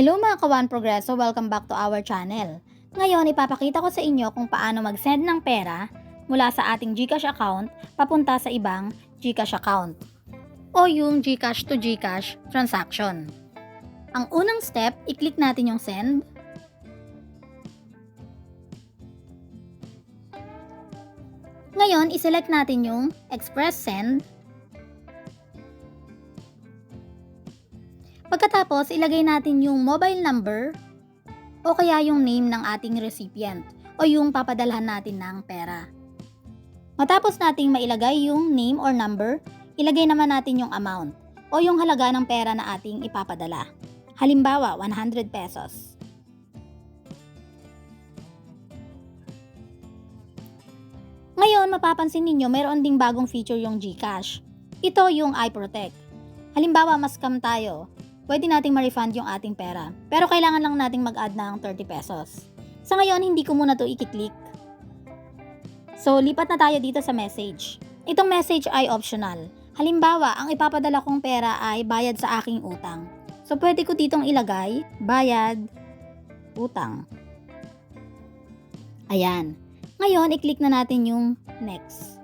Hello mga kawan progreso, welcome back to our channel. Ngayon, ipapakita ko sa inyo kung paano mag-send ng pera mula sa ating GCash account papunta sa ibang GCash account o yung GCash to GCash transaction. Ang unang step, i-click natin yung send. Ngayon, iselect natin yung express send. Pagkatapos, ilagay natin yung mobile number o kaya yung name ng ating recipient o yung papadalhan natin ng pera. Matapos nating mailagay yung name or number, ilagay naman natin yung amount o yung halaga ng pera na ating ipapadala. Halimbawa, 100 pesos. Ngayon, mapapansin ninyo mayroon ding bagong feature yung GCash. Ito yung iProtect. Halimbawa, mas scam tayo, pwede nating ma-refund yung ating pera. Pero kailangan lang nating mag-add ng 30 pesos. Sa ngayon, hindi ko muna to i-click. So, lipat na tayo dito sa message. Itong message ay optional. Halimbawa, ang ipapadala kong pera ay bayad sa aking utang. So, pwede ko ditong ilagay, bayad, utang. Ayan. Ngayon, i-click na natin yung next.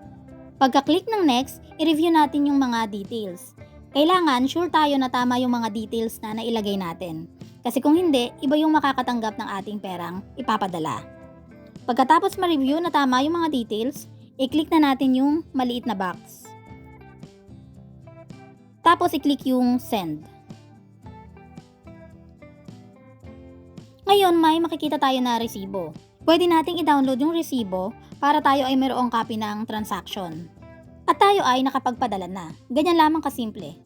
Pagka-click ng next, i-review natin yung mga details. Kailangan sure tayo na tama yung mga details na nailagay natin. Kasi kung hindi, iba yung makakatanggap ng ating perang ipapadala. Pagkatapos ma-review na tama yung mga details, i-click na natin yung maliit na box. Tapos i-click yung send. Ngayon may makikita tayo na resibo. Pwede nating i-download yung resibo para tayo ay mayroong copy ng transaction. At tayo ay nakapagpadala na. Ganyan lamang kasimple.